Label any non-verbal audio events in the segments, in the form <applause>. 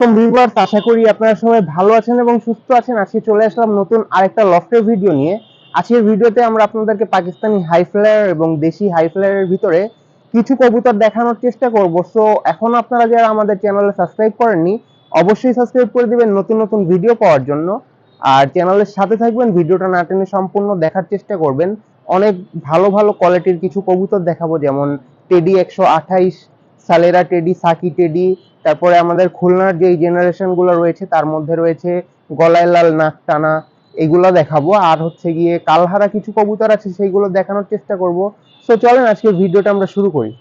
তো ভিউয়ার্স, আশা করি আপনারা সবাই ভালো আছেন এবং সুস্থ আছেন। আজকে চলে আসলাম নতুন আরেকটা লফটের ভিডিও নিয়ে। আজকের ভিডিওতে আমরা আপনাদেরকে পাকিস্তানি হাই ফ্লায়ার এবং দেশি হাই ফ্লায়ারের ভিতরে কিছু কবুতর দেখানোর চেষ্টা করব। সো এখন আপনারা যারা আমাদের চ্যানেলে সাবস্ক্রাইব করেননি, অবশ্যই সাবস্ক্রাইব করে দিবেন নতুন নতুন ভিডিও পাওয়ার জন্য। আর চ্যানেলের সাথে থাকবেন, ভিডিওটা না টেনে সম্পূর্ণ দেখার চেষ্টা করবেন। অনেক ভালো ভালো কোয়ালিটির কিছু কবুতর দেখাবো, যেমন টেডি একশো আঠাইশ সালেরা টেডি সাকি টেডি তারপরে আমাদের খুলনার যে জেনারেশনগুলো রয়েছে, তার মধ্যে রয়েছে গলায় লাল নাক টানা, এগুলো দেখাবো। আর হচ্ছে গিয়ে কালহারা কিছু কবুতর আছে, সেইগুলো দেখানোর চেষ্টা করব। সো চলেন আজকে ভিডিওটা আমরা শুরু করি।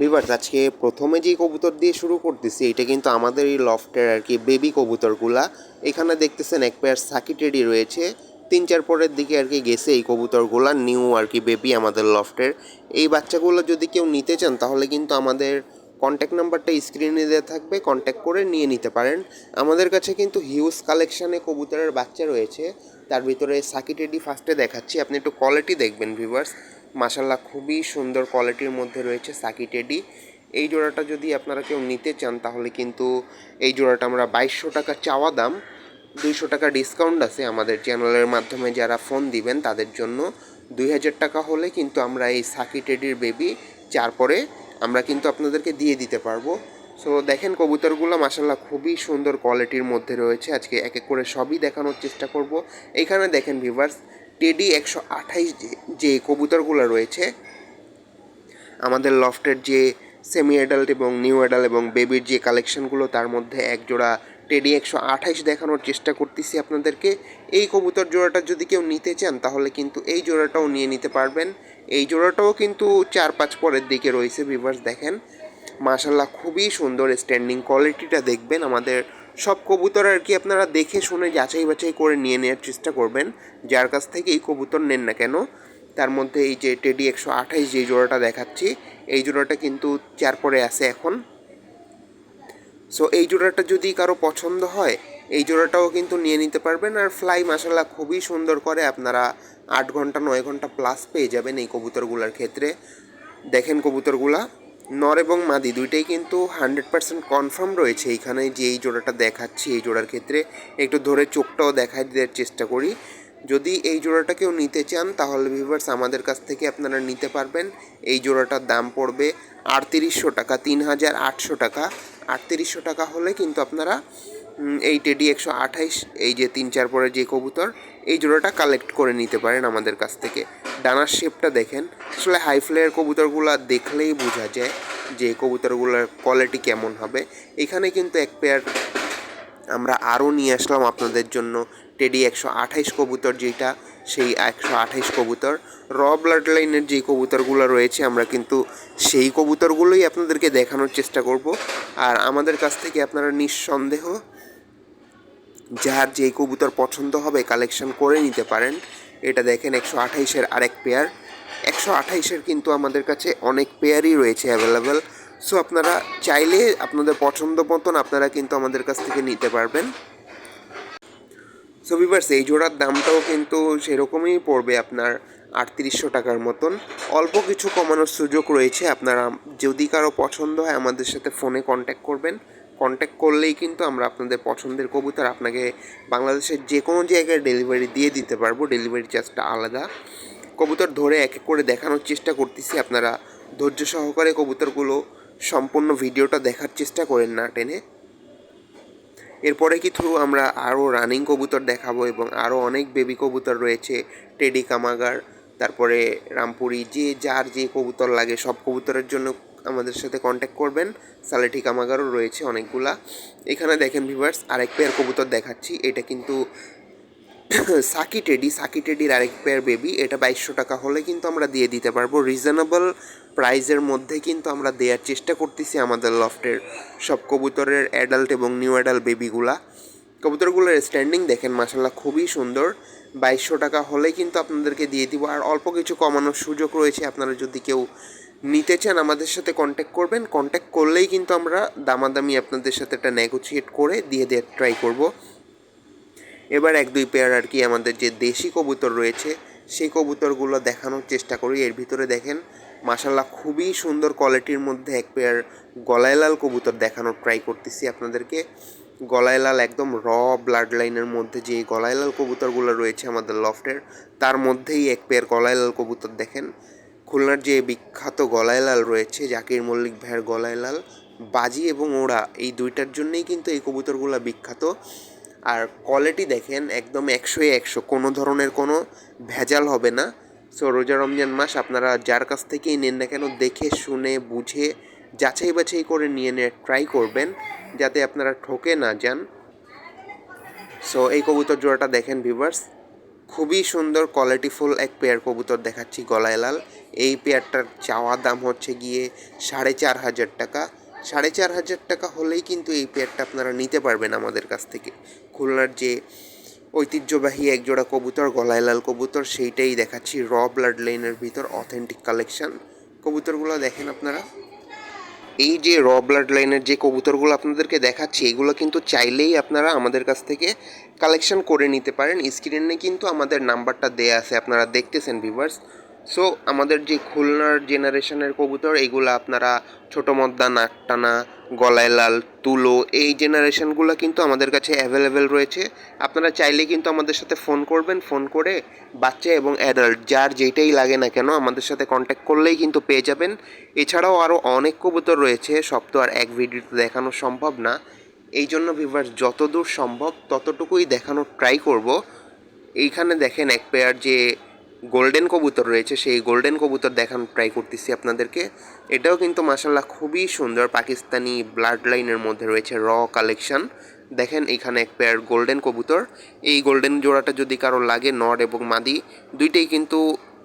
ভিভার্স আজকে প্রথমে যে কবুতর দিয়ে শুরু করতেছি, এটা কিন্তু আমাদের এই লফটের আর কি বেবি কবুতরগুলা। এখানে দেখতেছেন এক পেয়ার সাকি টেডি রয়েছে। তিন, চার পরের দিকে আর কি গেছে এই কবুতরগুলা নিউ আর কি বেবি আমাদের লফটের। এই বাচ্চাগুলো যদি কেউ নিতে চান, তাহলে কিন্তু আমাদের কন্ট্যাক্ট নাম্বারটা স্ক্রিনে দেওয়া থাকবে কন্ট্যাক্ট করে নিয়ে নিতে পারেন। আমাদের কাছে কিন্তু হিউজ কালেকশানে কবুতরের বাচ্চা রয়েছে। তার ভিতরে সাকি টেডি ফার্স্টে দেখাচ্ছি। আপনি একটু কোয়ালিটি দেখবেন ভিভার্স মাসাল্লাহ খুবই সুন্দর কোয়ালিটির মধ্যে রয়েছে সাকি টেডি এই জোড়াটা যদি আপনারা কেউ নিতে চান, তাহলে কিন্তু এই জোড়াটা আমরা বাইশশো টাকা চাওয়া দাম। দুইশো টাকা ডিসকাউন্ট আছে আমাদের চ্যানেলের মাধ্যমে যারা ফোন দিবেন, তাদের জন্য। দুই হাজার টাকা হলে কিন্তু আমরা এই সাকি টেডির বেবি চার পরে আমরা কিন্তু আপনাদেরকে দিয়ে দিতে পারব। সো দেখেন কবুতরগুলো মাসাল্লাহ খুবই সুন্দর কোয়ালিটির মধ্যে রয়েছে। আজকে এক এক করে সবই দেখানোর চেষ্টা করব। এইখানে দেখেন ভিভার্স টেডি একশো আঠাইশ যে কবুতরগুলো রয়েছে, আমাদের লফটের যে সেমি অ্যাডাল্ট এবং নিউ অ্যাডাল্ট এবং বেবির যে কালেকশনগুলো তার মধ্যে এক জোড়া টেডি একশো আঠাইশ দেখানোর চেষ্টা করতেছি আপনাদেরকে। এই কবুতর জোড়াটা যদি কেউ নিতে চান, তাহলে কিন্তু এই জোড়াটাও নিয়ে নিতে পারবেন। এই জোড়াটাও কিন্তু চার পাঁচ পরের দিকে রয়েছে ভিভার্স দেখেন। মাশাল্লাহ খুবই সুন্দর স্ট্যান্ডিং কোয়ালিটিটা দেখবেন। আমাদের সব কবুতর আর কি আপনারা দেখে শুনে যাচাই বাছাই করে নিয়ে নেওয়ার চেষ্টা করবেন। যার কাছ থেকে এই কবুতর নেন না কেন, তার মধ্যে এই যে টেডি একশো আঠাইশ যে জোড়াটা দেখাচ্ছি, এই জোড়াটা কিন্তু চার পরে আছে এখন। সো এই জোড়াটা যদি কারও পছন্দ হয় এই জোড়াটাও কিন্তু নিয়ে নিতে পারবেন। আর ফ্লাই মাসাল্লাহ খুবই সুন্দর করে আপনারা আট ঘণ্টা, নয় ঘণ্টা প্লাস পেয়ে যাবেন এই কবুতরগুলোর ক্ষেত্রে। দেখেন কবুতরগুলা, নর এবং মাদি দুইটাই কিন্তু হান্ড্রেড পার্সেন্ট কনফার্ম রয়েছে এইখানে যে এই জোড়াটা দেখাচ্ছি। এই জোড়ার ক্ষেত্রে একটু ধরে চোখটাও দেখাই দেওয়ার চেষ্টা করি। যদি এই জোড়াটা কেউ নিতে চান, তাহলে ভিভার্স আমাদের কাছ থেকে আপনারা নিতে পারবেন। এই জোড়াটার দাম পড়বে আটত্রিশশো টাকা, তিন হাজার আটশো টাকা। আটত্রিশশো টাকা হলে কিন্তু আপনারা এই টেডি একশো আঠাইশ এই যে তিন চার পরের যে কবুতর, এই জোড়াটা কালেক্ট করে নিতে পারেন আমাদের কাছ থেকে। ডানার শেপটা দেখেন। আসলে হাই ফ্লেয়ার কবুতরগুলো দেখলেই বোঝা যায় যে কবুতরগুলোর কোয়ালিটি কেমন হবে। এখানে কিন্তু এক পেয়ার আমরা আরও নিয়ে আসলাম আপনাদের জন্য টেডি একশো আঠাইশ কবুতর যেটা, সেই একশো আঠাইশ কবুতর। র ব্লাড লাইনের যে কবুতরগুলো রয়েছে, আমরা কিন্তু সেই কবুতরগুলোই আপনাদেরকে দেখানোর চেষ্টা করব। আর আমাদের কাছ থেকে আপনারা নিঃসন্দেহ যার যেই কবুতর পছন্দ হবে কালেকশন করে নিতে পারেন। এটা দেখেন একশো আঠাইশের আরেক পেয়ার একশো আঠাইশের কিন্তু আমাদের কাছে অনেক পেয়ারই রয়েছে অ্যাভেলেবেল সো আপনারা চাইলে আপনাদের পছন্দ মতন আপনারা কিন্তু আমাদের কাছ থেকে নিতে পারবেন। সো ভিভার্স এই জোড়ার দামটাও কিন্তু সেরকমই পড়বে আপনার আটত্রিশশো টাকার মতন। অল্প কিছু কমানোর সুযোগ রয়েছে। আপনারা যদি কারও পছন্দ হয় আমাদের সাথে ফোনে কন্ট্যাক্ট করবেন। কন্ট্যাক্ট করলেই কিন্তু আমরা আপনাদের পছন্দের কবুতর আপনাকে বাংলাদেশের যে কোনো জায়গায় ডেলিভারি দিয়ে দিতে পারব। ডেলিভারি চার্জটা আলাদা। কবুতর ধরে এক এক করে দেখানোর চেষ্টা করতেছি। আপনারা ধৈর্য সহকারে কবুতরগুলো সম্পূর্ণ ভিডিওটা দেখার চেষ্টা করেন না টেনে। এরপরে কিছু আমরা আরও রানিং কবুতর দেখাবো এবং আরও অনেক বেবি কবুতর রয়েছে। টেডি কামাগার তারপরে রামপুরি, যে যার যে কবুতর লাগে সব কবুতরের জন্য আমাদের সাথে কন্ট্যাক্ট করবেন। সালেটি কামাগারও রয়েছে অনেকগুলা। এখানে দেখেন ভিভার্স আরেক পেয়ার কবুতর দেখাচ্ছি। এটা কিন্তু <coughs> সাকি টেডি। সাকি টেডির আরেক পেয়ার বেবি এটা বাইশশো টাকা হলে কিন্তু আমরা দিয়ে দিতে পারব। রিজনেবল প্রাইজের মধ্যে কিন্তু আমরা দেওয়ার চেষ্টা করতেছি আমাদের লফটের সব কবুতরের অ্যাডাল্ট এবং নিউ অ্যাডাল্ট বেবিগুলা কবুতরগুলোর স্ট্যান্ডিং দেখেন মাসাল্লাহ খুবই সুন্দর। বাইশশো টাকা হলে কিন্তু আপনাদেরকে দিয়ে দিব। আর অল্প কিছু কমানোর সুযোগ রয়েছে। আপনারা যদি কেউ নিতে চান, আমাদের সাথে কন্ট্যাক্ট করবেন। কন্ট্যাক্ট করলেই কিন্তু আমরা দামাদামি আপনাদের সাথে একটা নেগোসিয়েট করে দিয়ে দেওয়ার ট্রাই করব। এবার এক, দুই পেয়ার আর কি আমাদের যে দেশি কবুতর রয়েছে, সেই কবুতরগুলো দেখানোর চেষ্টা করি। এর ভিতরে দেখেন মাসাল্লাহ খুবই সুন্দর কোয়ালিটির মধ্যে এক পেয়ার গলায়লাল কবুতর দেখানোর ট্রাই করতেছি আপনাদেরকে। গলায়লাল একদম র ব্লাড লাইনের মধ্যে যে গলায়লাল কবুতরগুলো রয়েছে আমাদের লফটের তার মধ্যেই এক পেয়ার গলায়লাল কবুতর দেখেন। খুলনার যে বিখ্যাত গলায়লাল রয়েছে, জাকির মল্লিক ভাইয়ের গলায়লাল বাজি এবং ওড়া, এই দুইটার জন্যই কিন্তু এই কবুতরগুলো বিখ্যাত। আর কোয়ালিটি দেখেন, একদম একশোই একশো, কোনো ধরনের কোনো ভেজাল হবে না। সো রোজা রমজান মাস আপনারা যার কাছ থেকেই নেন না কেন, দেখে, শুনে, বুঝে, যাচাই বাছাই করে নিয়ে নেওয়ার ট্রাই করবেন, যাতে আপনারা ঠকে না যান। সো এই কবুতর জোড়াটা দেখেন ভিভার্স খুবই সুন্দর কোয়ালিটিফুল এক পেয়ার কবুতর দেখাচ্ছি গলায় লাল। এই পেয়ারটার চাওয়া দাম হচ্ছে গিয়ে সাড়ে চার হাজার টাকা। সাড়ে চার হাজার টাকা হলেই কিন্তু এই পেয়ারটা আপনারা নিতে পারবেন আমাদের কাছ থেকে। খুলনার যে ঐতিহ্যবাহী একজোড়া কবুতর, গলায় লাল কবুতর, সেইটাই দেখাচ্ছি র ব্লাড লাইনের ভিতর অথেন্টিক কালেকশন কবুতরগুলো দেখেন আপনারা। এই যে র ব্লাড লাইনের যে কবুতরগুলো আপনাদেরকে দেখাচ্ছি, এগুলো কিন্তু চাইলেই আপনারা আমাদের কাছ থেকে কালেকশন করে নিতে পারেন। স্ক্রিনে কিন্তু আমাদের নাম্বারটা দেয়া আছে, আপনারা দেখতেছেন ভিভার্স সো আমাদের যে খুলনার জেনারেশনের কবুতর, এগুলো আপনারা ছোটো মদ্দা নাকটানা গলায় লাল, তুলো, এই জেনারেশনগুলো কিন্তু আমাদের কাছে অ্যাভেলেবেল রয়েছে। আপনারা চাইলে কিন্তু আমাদের সাথে ফোন করবেন ফোন করে বাচ্চা এবং অ্যাডাল্ট যার যেটাই লাগে না কেন আমাদের সাথে কন্ট্যাক্ট করলেই কিন্তু পেয়ে যাবেন। এছাড়াও আরও অনেক কবুতর রয়েছে, সব তো আর এক ভিডিওতে দেখানো সম্ভব না। এই জন্য ভিভার্স যতদূর সম্ভব ততটুকুই দেখানোর ট্রাই করব। এইখানে দেখেন এক পেয়ার যে গোল্ডেন কবুতর রয়েছে, সেই গোল্ডেন কবুতর দেখানোর ট্রাই করতেছি আপনাদেরকে। এটাও কিন্তু মাসাল্লাহ খুবই সুন্দর পাকিস্তানি ব্লাড লাইনের মধ্যে রয়েছে র কালেকশন দেখেন এখানে এক পেয়ার গোল্ডেন কবুতর। এই গোল্ডেন জোড়াটা যদি কারও লাগে, নর এবং মাদি, দুইটাই কিন্তু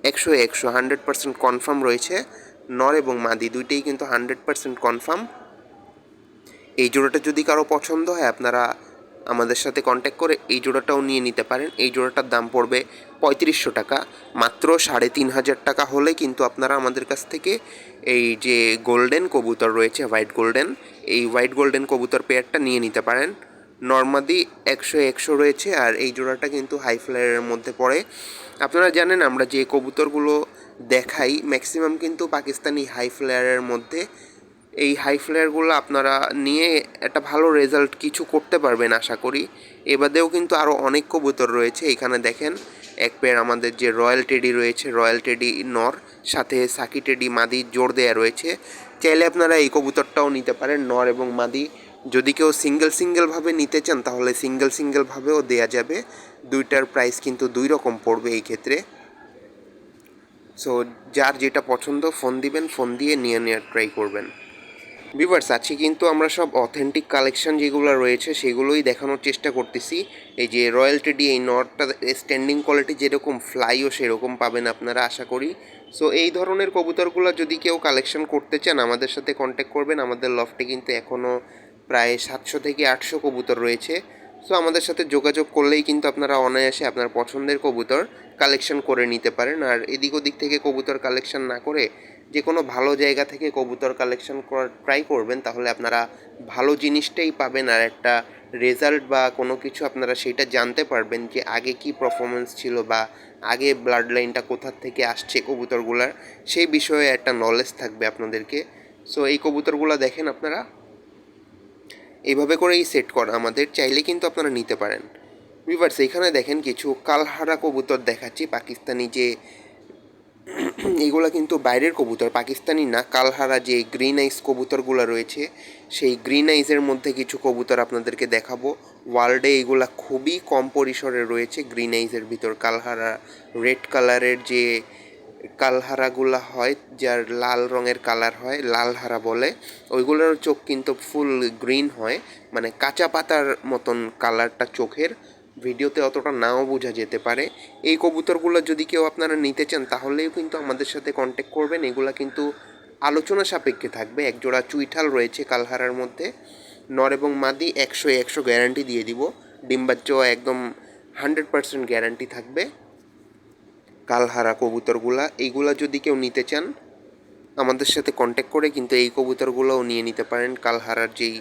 একশো একশো হান্ড্রেড পার্সেন্ট কনফার্ম রয়েছে। নর এবং মাদি, দুইটাই কিন্তু হান্ড্রেড পার্সেন্ট কনফার্ম এই জোড়াটা যদি কারও পছন্দ হয়, আপনারা আমাদের সাথে কন্ট্যাক্ট করে এই জোড়াটাও নিয়ে নিতে পারেন। এই জোড়াটার দাম পড়বে পঁয়ত্রিশশো টাকা। মাত্র সাড়ে তিন হাজার টাকা হলে কিন্তু আপনারা আমাদের কাছ থেকে এই যে গোল্ডেন কবুতর রয়েছে হোয়াইট গোল্ডেন এই হোয়াইট গোল্ডেন কবুতর পেয়ারটা নিয়ে নিতে পারেন। নর্মাদি একশো একশো রয়েছে আর এই জোড়াটা কিন্তু হাই ফ্লায়ারের মধ্যে পড়ে। আপনারা জানেন আমরা যে কবুতরগুলো দেখাই ম্যাক্সিমাম কিন্তু পাকিস্তানি হাই ফ্লায়ারের মধ্যে এই হাই ফ্লেয়ারগুলো আপনারা নিয়ে একটা ভালো রেজাল্ট কিছু করতে পারবেন আশা করি। এবাদেও কিন্তু আরও অনেক কবুতর রয়েছে, এখানে দেখেন। এক পেয়ার আমাদের যে রয়্যাল টেডি রয়েছে রয়্যাল টেডি নর সাথে সাকি টেডি মাদি জোর দেয়া রয়েছে। চাইলে আপনারা এই কবুতরটাও নিতে পারেন নর এবং মাদি। যদি কেউ সিঙ্গেল সিঙ্গেলভাবে নিতে চান, তাহলে সিঙ্গেল সিঙ্গেলভাবেও দেয়া যাবে। দুইটার প্রাইস কিন্তু দুই রকম পড়বে এই ক্ষেত্রে। সো যার যেটা পছন্দ ফোন দিবেন ফোন দিয়ে নিয়ে নেওয়ার ট্রাই করবেন। ভিভার্স আজকে কিন্তু আমরা সব অথেন্টিক কালেকশন যেগুলো রয়েছে সেগুলোই দেখানোর চেষ্টা করতেছি। এই যে রয়্যাল টেডি এই নটটা স্ট্যান্ডিং কোয়ালিটি যেরকম ফ্লাইও সেরকম পাবেন আপনারা, আশা করি। সো এই ধরনের কবুতরগুলো যদি কেউ কালেকশন করতে চান, আমাদের সাথে কন্ট্যাক্ট করবেন। আমাদের লফটে কিন্তু এখনও প্রায় সাতশো থেকে আটশো কবুতর রয়েছে। সো আমাদের সাথে যোগাযোগ করলেই কিন্তু আপনারা অনায়াসে আপনার পছন্দের কবুতর কালেকশন করে নিতে পারেন। আর এদিক ওদিক থেকে কবুতর কালেকশন না করে যে কোনো ভালো জায়গা থেকে কবুতর কালেকশন করার ট্রাই করবেন, তাহলে আপনারা ভালো জিনিসটাই পাবেন আর একটা রেজাল্ট বা কোনো কিছু আপনারা সেটা জানতে পারবেন যে আগে কি পারফরমেন্স ছিল বা আগে ব্লাড লাইনটা কোথা থেকে আসছে কবুতরগুলার, সেই বিষয়ে একটা নলেজ থাকবে আপনাদেরকে। সো এই কবুতরগুলো দেখেন আপনারা। এইভাবে করেই সেট করা আমাদের, চাইলে কিন্তু আপনারা নিতে পারেন। ভিভার্স এখানে দেখেন কিছু কালহারা কবুতর দেখাচ্ছি, পাকিস্তানি যে <clears throat> এগুলা কিন্তু বাইরের কবুতর, পাকিস্তানি না, কালহারা যে গ্রিন আইস কবুতরগুলো রয়েছে, সেই গ্রিন আইসের মধ্যে কিছু কবুতর আপনাদেরকে দেখাবো। ওয়ার্ল্ডে এগুলা খুবই কম পরিসরে রয়েছে গ্রিন আইসের ভিতর। কালহারা রেড কালারের যে কালহারাগুলা হয়, যার লাল রঙের কালার হয়, লালহারা বলে, ওইগুলোর চোখ কিন্তু ফুল গ্রিন হয় মানে কাঁচা পাতার মতন কালারটা চোখের। ভিডিওতে অতটা নাও বোঝা যেতে পারে। এই কবুতরগুলো যদি কেউ আপনারা নিতে চান, তাহলেও কিন্তু আমাদের সাথে কন্ট্যাক্ট করবেন। এগুলো কিন্তু আলোচনা সাপেক্ষে থাকবে। একজোড়া চুইঠাল রয়েছে কালহারার মধ্যে। নর এবং মাদি একশো একশো গ্যারান্টি দিয়ে দিব। ডিম্বাচ্চ একদম হান্ড্রেড পার্সেন্ট গ্যারান্টি থাকবে। কালহারা কবুতরগুলা, এইগুলা যদি কেউ নিতে চান, আমাদের সাথে কন্ট্যাক্ট করে কিন্তু এই কবুতরগুলোও নিয়ে নিতে পারেন। কালহারার যেই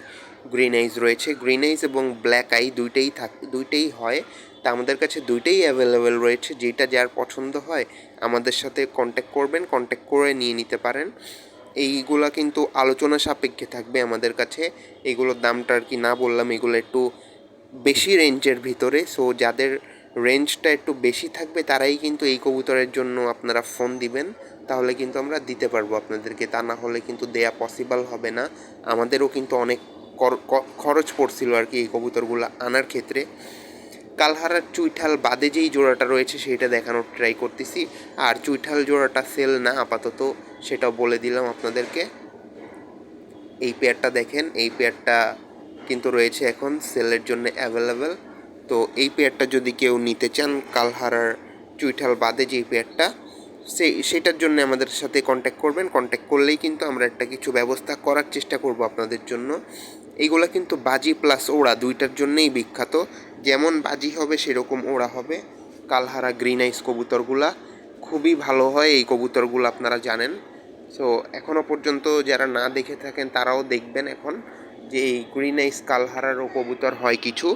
গ্রিন আইজ রয়েছে। গ্রিন আইজ এবং ব্ল্যাক আই দুইটাই থাক, দুইটাই হয়। তা আমাদের কাছে দুইটাই অ্যাভেলেবেল রয়েছে, যেটা যার পছন্দ হয়, আমাদের সাথে কন্ট্যাক্ট করবেন কন্ট্যাক্ট করে নিয়ে নিতে পারেন। এইগুলা কিন্তু আলোচনা সাপেক্ষে থাকবে আমাদের কাছে। এগুলোর দামটা আর কি না বললাম, এগুলো একটু বেশি রেঞ্জের ভিতরে। সো যাদের রেঞ্জটা একটু বেশি থাকবে, তারাই কিন্তু এই কবুতরের জন্য আপনারা ফোন দিবেন। তাহলে কিন্তু আমরা দিতে পারব আপনাদেরকে। তা না হলে কিন্তু দেয়া পসিবল হবে না। আমাদেরও কিন্তু অনেক খরচ পড়ছিল আর কি এই কবুতরগুলো আনার ক্ষেত্রে। কালহারার চুইঠাল বাদে যেই জোড়াটা রয়েছে সেটা দেখানোর ট্রাই করতেছি। আর চুইঠাল জোড়াটা সেল না, আপাতত সেটাও বলে দিলাম আপনাদেরকে। এই পেয়ারটা দেখেন, এই পেয়ারটা কিন্তু রয়েছে এখন সেলের জন্য অ্যাভেলেবেল তো এই পেয়ারটা যদি কেউ নিতে চান, কালহারার চুইঠাল বাদে যেই পেয়ারটা সেই সেটার জন্য আমাদের সাথে কন্ট্যাক্ট করবেন। কন্ট্যাক্ট করলেই কিন্তু আমরা একটা কিছু ব্যবস্থা করার চেষ্টা করব আপনাদের জন্য। এইগুলা কিন্তু বাজি প্লাস ওড়া দুইটার জন্যই বিখ্যাত। যেমন বাজি হবে, সেরকম ওড়া হবে। কালহারা গ্রিন আইস কবুতরগুলা খুবই ভালো হয়, এই কবুতরগুলো আপনারা জানেন। সো এখনও পর্যন্ত যারা না দেখে থাকেন, তারাও দেখবেন এখন যে এই গ্রিন আইস কালহারারও কবুতর হয় কিছু।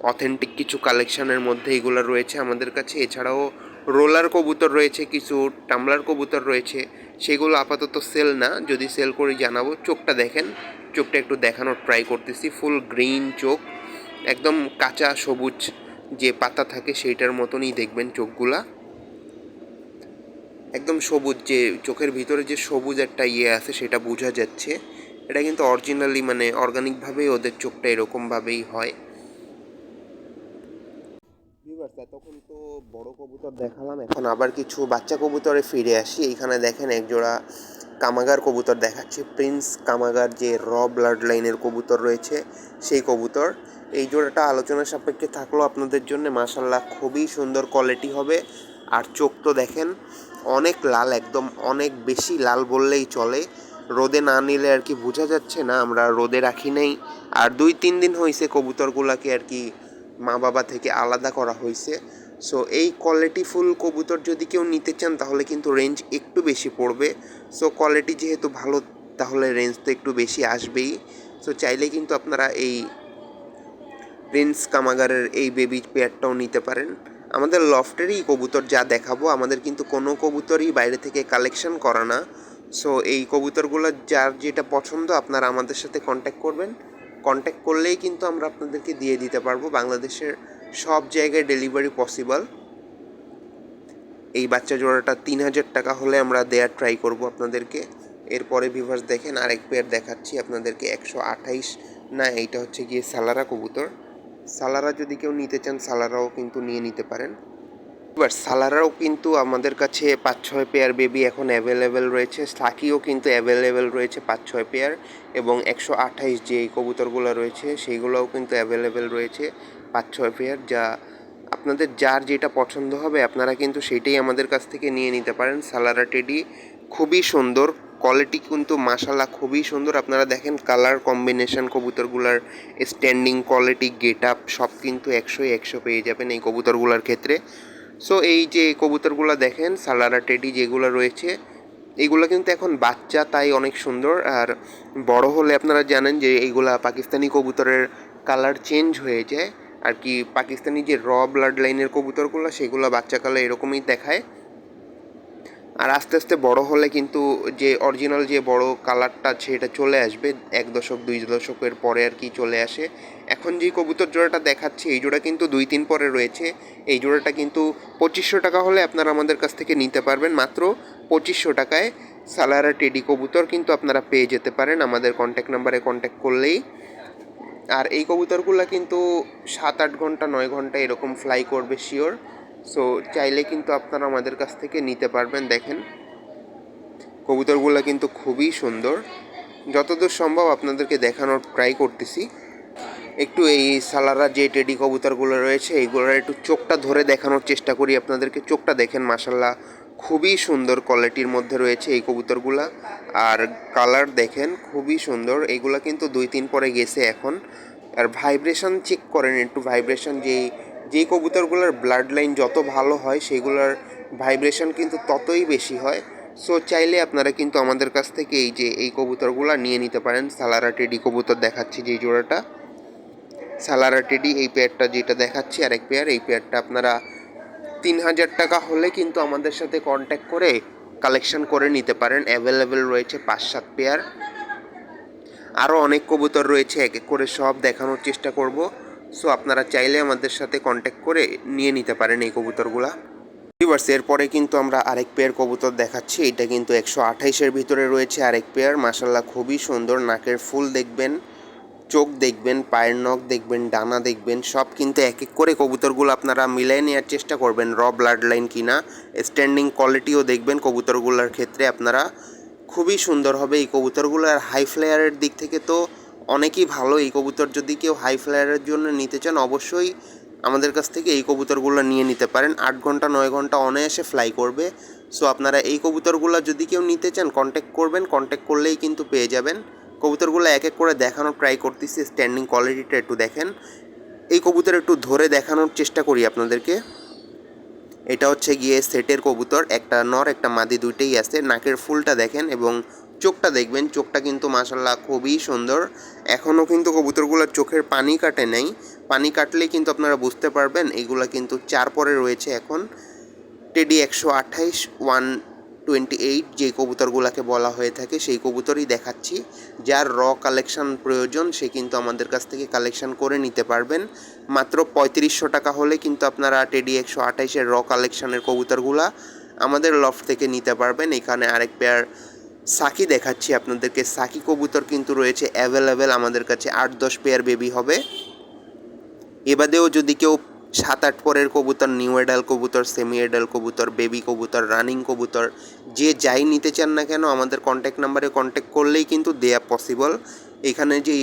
অথেন্টিক কিছু কালেকশনের মধ্যে এগুলো রয়েছে আমাদের কাছে। এছাড়াও রোলার কবুতর রয়েছে, কিছু টামলার কবুতর রয়েছে। সেগুলো আপাতত সেল না, যদি সেল করে জানাব। চোখটা দেখেন, চোখটা একটু দেখানোর ট্রাই করতেছি। ফুল গ্রিন চোখ, একদম কাঁচা সবুজ যে পাতা থাকে সেইটার মতনই দেখবেন চোখগুলা। একদম সবুজ যে, চোখের ভিতরে যে সবুজ একটা ইয়ে আছে সেটা বোঝা যাচ্ছে। এটা কিন্তু অরিজিনালি মানে অর্গানিকভাবেই ওদের চোখটা এরকমভাবেই হয়। ভিউয়ার্স এতক্ষণ তো বড় কবুতর দেখালাম, এখন আবার কিছু বাচ্চা কবুতরে ফিরে আসি। এইখানে দেখেন একজোড়া কামাগার কবুতর দেখাচ্ছে। প্রিন্স কামাগার যে র ব্লাড লাইনের কবুতর রয়েছে, সেই কবুতর। এই জোড়াটা আলোচনা সাপেক্ষে থাকল আপনাদের জন্য। মাসাল্লাহ খুবই সুন্দর কোয়ালিটি হবে। আর চোখ তো দেখেন, অনেক লাল একদম, অনেক বেশি লাল বললেই চলে। রোদে না নিলে আর কি বোঝা যাচ্ছে না, আমরা রোদে রাখি নাই। আর দুই তিন দিন হয়েছে কবুতরগুলাকে আর কি মা বাবা থেকে আলাদা করা হয়েছে। সো এই কোয়ালিটি ফুল কবুতর যদি কেউ নিতে চান, তাহলে কিন্তু রেঞ্জ একটু বেশি পড়বে। সো কোয়ালিটি যেহেতু ভালো, তাহলে রেঞ্জ তো একটু বেশি আসবেই। সো চাইলে কিন্তু আপনারা এই প্রিন্স কামাগারের এই বেবি পেয়ারটাও নিতে পারেন। আমাদের লফটেরই কবুতর যা দেখাবো, আমাদের কিন্তু কোনো কবুতরই বাইরে থেকে কালেকশন করা না। সো এই কবুতরগুলো যার যেটা পছন্দ, আপনারা আমাদের সাথে কন্ট্যাক্ট করবেন। কন্ট্যাক্ট করলেই কিন্তু আমরা আপনাদেরকে দিয়ে দিতে পারব। বাংলাদেশের সব জায়গায় ডেলিভারি পসিবল এই বাচ্চা জোড়াটা তিন হাজার টাকা হলে আমরা দেয়ার ট্রাই করব আপনাদেরকে। এরপরে ভিভার্স দেখেন, আরেক পেয়ার দেখাচ্ছি আপনাদেরকে একশো আঠাইশ। না, এইটা হচ্ছে গিয়ে সালারা কবুতর। সালারা যদি কেউ নিতে চান, সালারাও কিন্তু নিয়ে নিতে পারেন। এবার সালারাও কিন্তু আমাদের কাছে পাঁচ, ছয় পেয়ার বেবি এখন অ্যাভেলেবেল রয়েছে। সাকিও কিন্তু অ্যাভেলেবেল রয়েছে পাঁচ, ছয় পেয়ার এবং একশো আঠাইশ যে কবুতরগুলো রয়েছে, সেইগুলোও কিন্তু অ্যাভেলেবেল রয়েছে পাঁচ, ছয় পেয়ার যা আপনাদের যার যেটা পছন্দ হবে আপনারা কিন্তু সেটাই আমাদের কাছ থেকে নিয়ে নিতে পারেন। সালারা টেডি খুবই সুন্দর কোয়ালিটি কিন্তু মাসাল্লাহ খুবই সুন্দর। আপনারা দেখেন কালার কম্বিনেশন কবুতরগুলার স্ট্যান্ডিং কোয়ালিটি গেট আপ সব কিন্তু একশোই একশো পেয়ে যাবেন এই কবুতরগুলোর ক্ষেত্রে। সো এই যে কবুতরগুলো দেখেন, সালারা টেডি যেগুলো রয়েছে, এগুলো কিন্তু এখন বাচ্চা, তাই অনেক সুন্দর। আর বড় হলে আপনারা জানেন যে এইগুলা পাকিস্তানি কবুতরের কালার চেঞ্জ হয়ে যায়। আর কি পাকিস্তানি যে র ব্লাড লাইনের কবুতরগুলো, সেগুলো বাচ্চাকালে এরকমই দেখায়। আর আস্তে আস্তে বড় হলে কিন্তু যে অরিজিনাল যে বড় কালারটা আছে এটা চলে আসবে। এক দশক, দুই দশকের পরে আর কি চলে আসে। এখন যে কবুতর জোড়াটা দেখাচ্ছে, এই জোড়া কিন্তু দুই তিন পরে রয়েছে। এই জোড়াটা কিন্তু পঁচিশশো টাকা হলে আপনারা আমাদের কাছ থেকে নিতে পারবেন। মাত্র পঁচিশশো টাকায় সালারা টেডি কবুতর কিন্তু আপনারা পেয়ে যেতে পারেন। আমাদের কন্ট্যাক্ট নাম্বারে কন্ট্যাক্ট করলেই। আর এই কবুতরগুলো কিন্তু সাত আট ঘণ্টা, নয় ঘণ্টা এরকম ফ্লাই করবে শিওর সো চাইলে কিন্তু আপনারা আমাদের কাছ থেকে নিতে পারবেন, দেখেন। কবুতরগুলো কিন্তু খুবই সুন্দর। যতদূর সম্ভব আপনাদেরকে দেখানোর ট্রাই করতেছি। একটু এই সালারা যে টেডি কবুতরগুলো রয়েছে এইগুলোর একটু চোখটা ধরে দেখানোর চেষ্টা করি আপনাদেরকে। চোখটা দেখেন মাসাল্লাহ খুবই সুন্দর কোয়ালিটির মধ্যে রয়েছে এই কবুতরগুলা। আর কালার দেখেন, খুবই সুন্দর। এগুলা কিন্তু দুই তিন পরে গেছে এখন। আর ভাইব্রেশন চেক করেন, একটু ভাইব্রেশন যেই যেই কবুতরগুলোর ব্লাড লাইন যত ভালো হয়, সেগুলোর ভাইব্রেশন কিন্তু ততই বেশি হয়। সো চাইলে আপনারা কিন্তু আমাদের কাছ থেকে এই যে, এই কবুতরগুলো নিয়ে নিতে পারেন। সালারা টেডি কবুতর দেখাচ্ছি যেই জোড়াটা। সালারা টেডি এই পেয়ারটা যেটা দেখাচ্ছি, আরেক পেয়ার এই পেয়ারটা আপনারা তিন হাজার টাকা হলে কিন্তু আমাদের সাথে কন্ট্যাক্ট করে কালেকশন করে নিতে পারেন। অ্যাভেলেবেল রয়েছে পাঁচ সাত পেয়ার আরও অনেক কবুতর রয়েছে, এক এক করে সব দেখানোর চেষ্টা করব। সো আপনারা চাইলে আমাদের সাথে কন্ট্যাক্ট করে নিয়ে নিতে পারেন এই কবুতরগুলা। ভিউয়ার্স এরপরে কিন্তু আমরা আরেক পেয়ার কবুতর দেখাচ্ছি। এটা কিন্তু একশো আঠাইশের ভিতরে রয়েছে আরেক পেয়ার মাসাল্লাহ খুবই সুন্দর। নাকের ফুল দেখবেন, চোখ দেখবেন, পায়ের নখ দেখবেন, ডানা দেখবেন, সব কিন্তু এক এক করে কবুতরগুলো আপনারা মিলাই নেওয়ার চেষ্টা করবেন। র ব্লাড লাইন কিনা স্ট্যান্ডিং কোয়ালিটিও দেখবেন কবুতরগুলোর ক্ষেত্রে। আপনারা খুবই সুন্দর হবে এই কবুতরগুলো। আর হাই ফ্লেয়ারের দিক থেকে তো অনেকই ভালো এই কবুতর যদি কেউ হাই ফ্লায়ারের জন্য নিতে চান, অবশ্যই আমাদের কাছ থেকে এই কবুতরগুলো নিয়ে নিতে পারেন। আট ঘণ্টা, নয় ঘণ্টা অনায়াসে ফ্লাই করবে। সো আপনারা এই কবুতরগুলো যদি কেউ নিতে চান কন্ট্যাক্ট করবেন। কন্ট্যাক্ট করলেই কিন্তু পেয়ে যাবেন। কবুতরগুলো এক এক করে দেখানোর ট্রাই করতেছি। স্ট্যান্ডিং কোয়ালিটিটা একটু দেখেন। এই কবুতর একটু ধরে দেখানোর চেষ্টা করি আপনাদেরকে। এটা হচ্ছে গিয়ে সেটের কবুতর, একটা নর, একটা মাদি দুইটাই আছে। নাকের ফুলটা দেখেন এবং চোখটা দেখবেন, চোখটা কিন্তু মাসাল্লাহ খুবই সুন্দর। এখনও কিন্তু কবুতরগুলোর চোখের পানি কাটে নাই। পানি কাটলেই কিন্তু আপনারা বুঝতে পারবেন, এগুলা কিন্তু চার পরে রয়েছে এখন। টেডি একশো আঠাইশ, ওয়ান টোয়েন্টি এইট যে কবুতরগুলোকে বলা হয়ে থাকে, সেই কবুতরই দেখাচ্ছি। যার র কালেকশন প্রয়োজন, সে কিন্তু আমাদের কাছ থেকে কালেকশন করে নিতে পারবেন। মাত্র পঁয়ত্রিশশো টাকা হলে কিন্তু আপনারা টেডি একশো আঠাইশের র কালেকশনের কবুতরগুলা আমাদের লফট থেকে নিতে পারবেন। এখানে আরেক পেয়ার সাকি দেখাচ্ছি আপনাদেরকে। সাকি কবুতর কিন্তু রয়েছে অ্যাভেলেবেল আমাদের কাছে আট দশ পেয়ার বেবি হবে। এবাদেও যদি কেউ সাত আট পরের কবুতর নিউ এডাল কবুতর সেমি এডাল কবুতর বেবি কবুতর রানিং কবুতর, যে যাই নিতে চান না কেন আমাদের কন্ট্যাক্ট নাম্বারে কন্ট্যাক্ট করলেই কিন্তু দেয়া পসিবল এখানে যে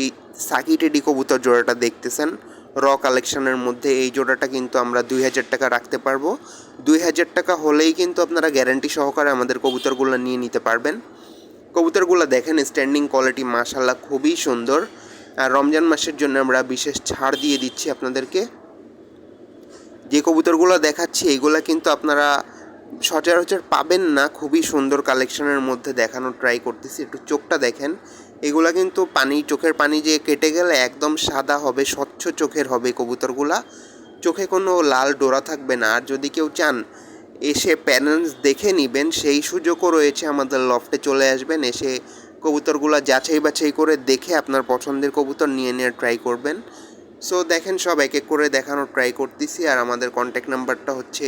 সাকি টেডি কবুতর জোড়াটা দেখতেছেন র কালেকশনের মধ্যে এই জোড়াটা কিন্তু আমরা দুই হাজার টাকা রাখতে পারব। দুই হাজার টাকা হলেই কিন্তু আপনারা গ্যারান্টি সহকারে আমাদের কবুতরগুলো নিয়ে নিতে পারবেন। কবুতরগুলো দেখেন স্ট্যান্ডিং কোয়ালিটি মাশাল্লাহ খুবই সুন্দর। আর রমজান মাসের জন্য আমরা বিশেষ ছাড় দিয়ে দিচ্ছি আপনাদেরকে। যে কবুতরগুলো দেখাচ্ছি, এগুলো কিন্তু আপনারা সচরাচর পাবেন না। খুবই সুন্দর কালেকশনের মধ্যে দেখানোর ট্রাই করতেছি। একটু চোখটা দেখেন এগুলা কিন্তু পানি, চোখের পানি যে কেটে গেলে একদম সাদা হবে, স্বচ্ছ চোখের হবে কবুতরগুলা। চোখে কোনো লাল ডোরা থাকবে না। আর যদি কেউ চান এসে প্যানেলস দেখে নেবেন, সেই সুযোগও রয়েছে আমাদের লফটে চলে আসবেন। এসে কবুতরগুলো যাচাই বাছাই করে দেখে আপনার পছন্দের কবুতর নিয়ে নেওয়ার ট্রাই করবেন। সো দেখেন সব, এক এক করে দেখানোর ট্রাই করতেছি। আর আমাদের কন্ট্যাক্ট নাম্বারটা হচ্ছে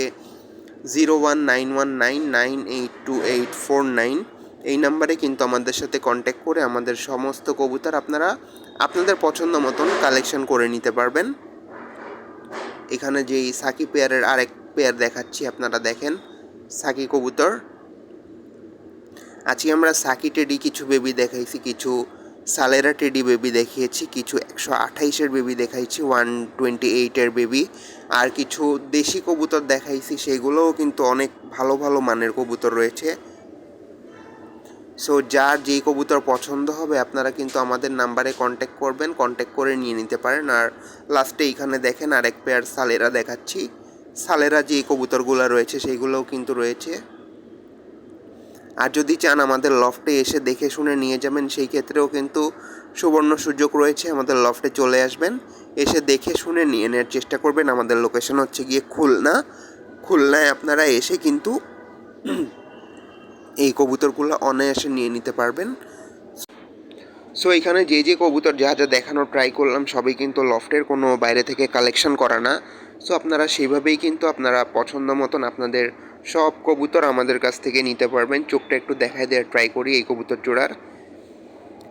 zero one nine one nine nine eight two eight four nine. এই নাম্বারে কিন্তু আমাদের সাথে কন্ট্যাক্ট করে আমাদের সমস্ত কবুতর আপনারা আপনাদের পছন্দ মতন কালেকশন করে নিতে পারবেন। এখানে যেই সাকি পেয়ারের আরেক পেয়ার দেখাচ্ছি, আপনারা দেখেন সাকি কবুতর। আজকে আমরা সাকি টেডি কিছু বেবি দেখাইছি, কিছু সালেরা টেডি বেবি দেখিয়েছি, কিছু একশো আঠাইশের বেবি দেখাইছি ওয়ান টোয়েন্টি এইটের বেবি আর কিছু দেশি কবুতর দেখাইছি, সেগুলোও কিন্তু অনেক ভালো ভালো মানের কবুতর রয়েছে। সো যার যেই কবুতর পছন্দ হবে, আপনারা কিন্তু আমাদের নাম্বারে কন্ট্যাক্ট করবেন কন্ট্যাক্ট করে নিয়ে নিতে পারেন। আর লাস্টে এইখানে দেখেন আরেক পেয়ার সালেরা দেখাচ্ছি। সালেরা যে কবুতরগুলো রয়েছে সেইগুলোও কিন্তু রয়েছে। আর যদি চান আমাদের লফটে এসে দেখে শুনে নিয়ে যাবেন, সেই ক্ষেত্রেও কিন্তু সুবর্ণ সুযোগ রয়েছে, আমাদের লফটে চলে আসবেন। এসে দেখে শুনে নিয়ে নেওয়ার চেষ্টা করবেন। আমাদের লোকেশন হচ্ছে গিয়ে খুলনা। খুলনায় আপনারা এসে কিন্তু এই কবুতরগুলো অনায়াসে নিয়ে নিতে পারবেন। সো এখানে যে যে কবুতর যা যা দেখানোর ট্রাই করলাম, সবই কিন্তু লফটের কোনো বাইরে থেকে কালেকশন করা না। সো আপনারা সেইভাবেই কিন্তু আপনারা পছন্দ মতন আপনাদের সব কবুতর আমাদের কাছ থেকে নিতে পারবেন। চোখটা একটু দেখায় দেওয়ার ট্রাই করি এই কবুতর জোড়ার।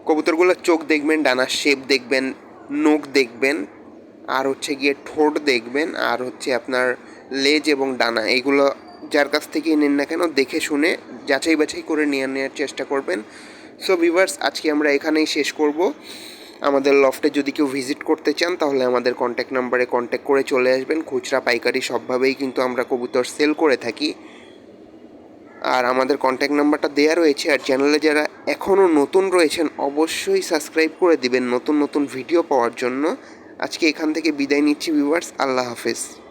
কবুতরগুলোর চোখ দেখবেন ডানার শেপ দেখবেন, নখ দেখবেন, আর হচ্ছে গিয়ে ঠোঁট দেখবেন, আর হচ্ছে আপনার লেজ এবং ডানা। এইগুলো যার কাছ থেকে নেন না কেন, দেখে শুনে যাচাই বাছাই করে নিয়ে নেওয়ার চেষ্টা করবেন। সো ভিভার্স আজকে আমরা এখানেই শেষ করব। আমাদের লফটে যদি কেউ ভিজিট করতে চান, তাহলে আমাদের কন্ট্যাক্ট নাম্বারে কন্ট্যাক্ট করে চলে আসবেন। খুচরা, পাইকারি সবভাবেই কিন্তু আমরা কবুতর সেল করে থাকি। আর আমাদের কন্ট্যাক্ট নাম্বারটা দেওয়া রয়েছে, আর চ্যানেলে যারা এখনও নতুন রয়েছেন, অবশ্যই সাবস্ক্রাইব করে দিবেন নতুন নতুন ভিডিও পাওয়ার জন্য। আজকে এখান থেকে বিদায় নিচ্ছি ভিউয়ার্স আল্লাহ হাফেজ।